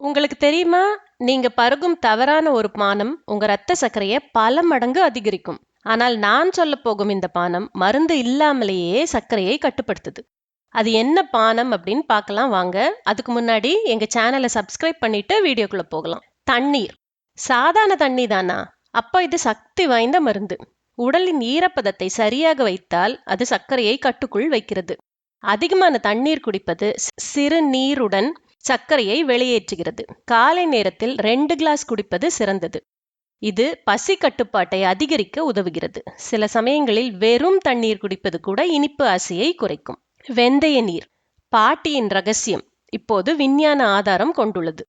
உங்களுக்கு தெரியுமா? நீங்க பருகும் தவறான ஒரு பானம் உங்க ரத்த சர்க்கரையை பல மடங்கு அதிகரிக்கும். ஆனால் நான் சொல்ல போகும் இந்த பானம் மருந்து இல்லாமலேயே சர்க்கரையை கட்டுப்படுத்துது. அது என்ன பானம் அப்படின்னு பார்க்கலாம் வாங்க. அதுக்கு முன்னாடி எங்க சேனலை சப்ஸ்கிரைப் பண்ணிட்டு வீடியோக்குள்ள போகலாம். தண்ணீர். சாதாரண தண்ணி தானா? அப்போ இது சக்தி வாய்ந்த மருந்து. உடலின் ஈரப்பதத்தை சரியாக வைத்தால் அது சர்க்கரையை கட்டுக்குள் வைக்கிறது. அதிகமான தண்ணீர் குடிப்பது சிறு நீருடன் சர்க்கரையை வெளியேற்றுகிறது. காலை நேரத்தில் ரெண்டு கிளாஸ் குடிப்பது சிறந்தது. இது பசி கட்டுப்பாட்டை அதிகரிக்க உதவுகிறது. சில சமயங்களில் வெறும் தண்ணீர் குடிப்பது கூட இனிப்பு ஆசையை குறைக்கும். வெந்தய நீர். பாட்டியின் ரகசியம். இப்போது விஞ்ஞான ஆதாரம் கொண்டுள்ளது.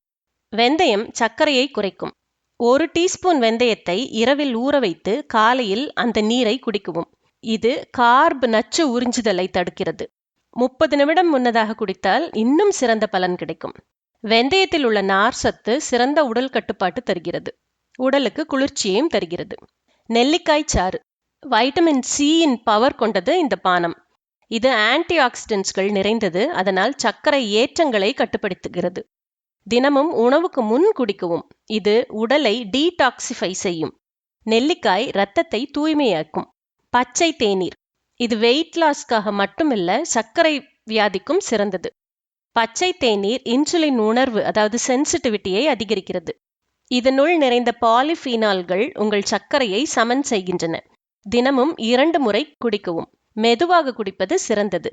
வெந்தயம் சர்க்கரையை குறைக்கும். ஒரு டீஸ்பூன் வெந்தயத்தை இரவில் ஊற வைத்து காலையில் அந்த நீரை குடிக்கவும். இது கார்ப் நச்சு உறிஞ்சுதலை தடுக்கிறது. முப்பது நிமிடம் முன்னதாக குடித்தால் இன்னும் சிறந்த பலன் கிடைக்கும். வெந்தயத்தில் உள்ள நார் சத்து சிறந்த உடல் கட்டுப்பாட்டு தருகிறது. உடலுக்கு குளிர்ச்சியையும் தருகிறது. நெல்லிக்காய் சாறு. வைட்டமின் சியின் பவர் கொண்டது இந்த பானம். இது ஆன்டி ஆக்சிடென்ட்ஸ்கள் நிறைந்தது அதனால் சர்க்கரை ஏற்றங்களை கட்டுப்படுத்துகிறது. தினமும் உணவுக்கு முன் குடிக்கவும். இது உடலை டீடாக்சிஃபை செய்யும். நெல்லிக்காய் இரத்தத்தை தூய்மையாக்கும். பச்சை தேநீர். இது வெயிட் லாஸ்க்காக மட்டுமில்ல சர்க்கரை வியாதிக்கும் சிறந்தது. பச்சை தேநீர் இன்சுலின் உணர்வு அதாவது சென்சிட்டிவிட்டியை அதிகரிக்கிறது. இதனுள் நிறைந்த பாலிஃபீனால்கள் உங்கள் சர்க்கரையை சமன் செய்கின்றன. தினமும் இரண்டு முறை குடிக்கவும். மெதுவாக குடிப்பது சிறந்தது.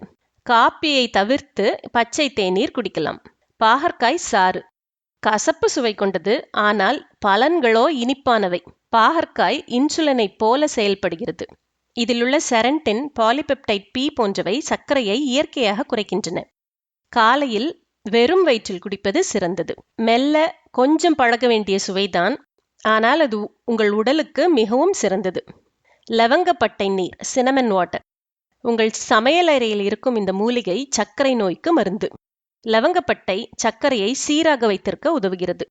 காப்பியை தவிர்த்து பச்சை தேநீர் குடிக்கலாம். பாகற்காய் சாறு. கசப்பு சுவை கொண்டது ஆனால் பலன்களோ இனிப்பானவை. பாகற்காய் இன்சுலினை போல செயல்படுகிறது. இதிலுள்ள செரண்டின் பாலிபெப்டைட் பி போன்றவை சர்க்கரையை இயற்கையாக குறைக்கின்றன. காலையில் வெறும் வயிற்றில் குடிப்பது சிறந்தது. மெல்ல கொஞ்சம் பழக வேண்டிய சுவைதான். ஆனால் அது உங்கள் உடலுக்கு மிகவும் சிறந்தது. லவங்கப்பட்டை நீர் சினமன் வாட்டர். உங்கள் சமையலறையில் இருக்கும் இந்த மூலிகை சர்க்கரை நோய்க்கு மருந்து. லவங்கப்பட்டை சர்க்கரையை சீராக வைத்திருக்க உதவுகிறது.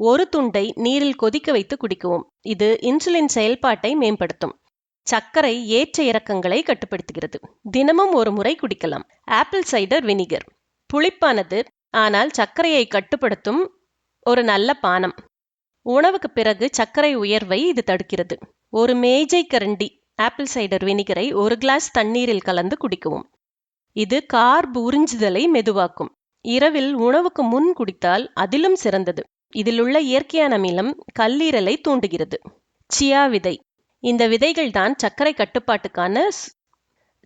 ஒரு துண்டை நீரில் கொதிக்க வைத்து குடிக்கவும். இது இன்சுலின் செயல்பாட்டை மேம்படுத்தும். சர்க்கரை ஏற்ற இறக்கங்களை கட்டுப்படுத்துகிறது. தினமும் ஒரு முறை குடிக்கலாம். Apple cider vinegar. புளிப்பானது ஆனால் சர்க்கரையை கட்டுப்படுத்தும் ஒரு நல்ல பானம். உணவுக்கு பிறகு சர்க்கரை உயர்வை இது தடுக்கிறது. ஒரு மேஜை கரண்டி ஆப்பிள் சைடர் வினிகரை ஒரு கிளாஸ் தண்ணீரில் கலந்து குடிக்கவும். இது கார்ப் உறிஞ்சுதலை மெதுவாக்கும். இரவில் உணவுக்கு முன் குடித்தால் அதிலும் சிறந்தது. இதிலுள்ள இயற்கையான அமிலம் கல்லீரலை தூண்டுகிறது. சியா விதை. இந்த விதைகள் தான் சர்க்கரை கட்டுப்பாட்டுக்கான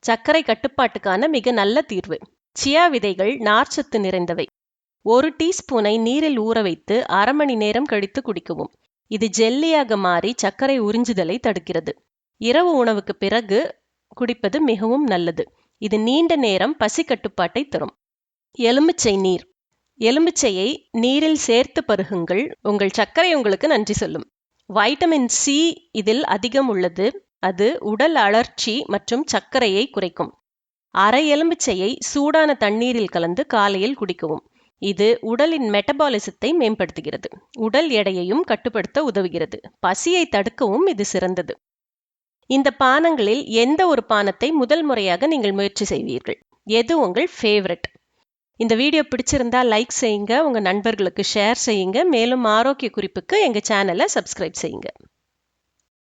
சர்க்கரை கட்டுப்பாட்டுக்கான மிக நல்ல தீர்வு. சியா விதைகள் நார்ச்சத்து நிறைந்தவை. ஒரு டீஸ்பூனை நீரில் ஊற வைத்து அரை மணி நேரம் கழித்து குடிக்கவும். இது ஜெல்லியாக மாறி சர்க்கரை உறிஞ்சுதலை தடுக்கிறது. இரவு உணவுக்கு பிறகு குடிப்பது மிகவும் நல்லது. இது நீண்ட நேரம் பசி கட்டுப்பாட்டை தரும். எலுமிச்சை நீர். எலுமிச்சையை நீரில் சேர்த்து பருகுங்கள். உங்கள் சர்க்கரை உங்களுக்கு நன்றி சொல்லும். வைட்டமின் சி இதில் அதிகம் உள்ளது. அது உடல் அழற்சி மற்றும் சர்க்கரையை குறைக்கும். அரை எலும்புச்சையை சூடான தண்ணீரில் கலந்து காலையில் குடிக்கவும். இது உடலின் மெட்டபாலிசத்தை மேம்படுத்துகிறது. உடல் எடையையும் கட்டுப்படுத்த உதவுகிறது. பசியை தடுக்கவும் இது சிறந்தது. இந்த பானங்களில் எந்த ஒரு பானத்தை முதல் முறையாக நீங்கள் முயற்சி செய்வீர்கள்? எது உங்கள் ஃபேவரட் இந்த வீடியோ பிடிச்சிருந்தா லைக் செய்யுங்க உங்க நண்பர்களுக்கு ஷேர் செய்யுங்க மேலும் ஆரோக்கிய குறிப்புக்கு எங்க சேனலை சப்ஸ்கிரைப் செய்யுங்க.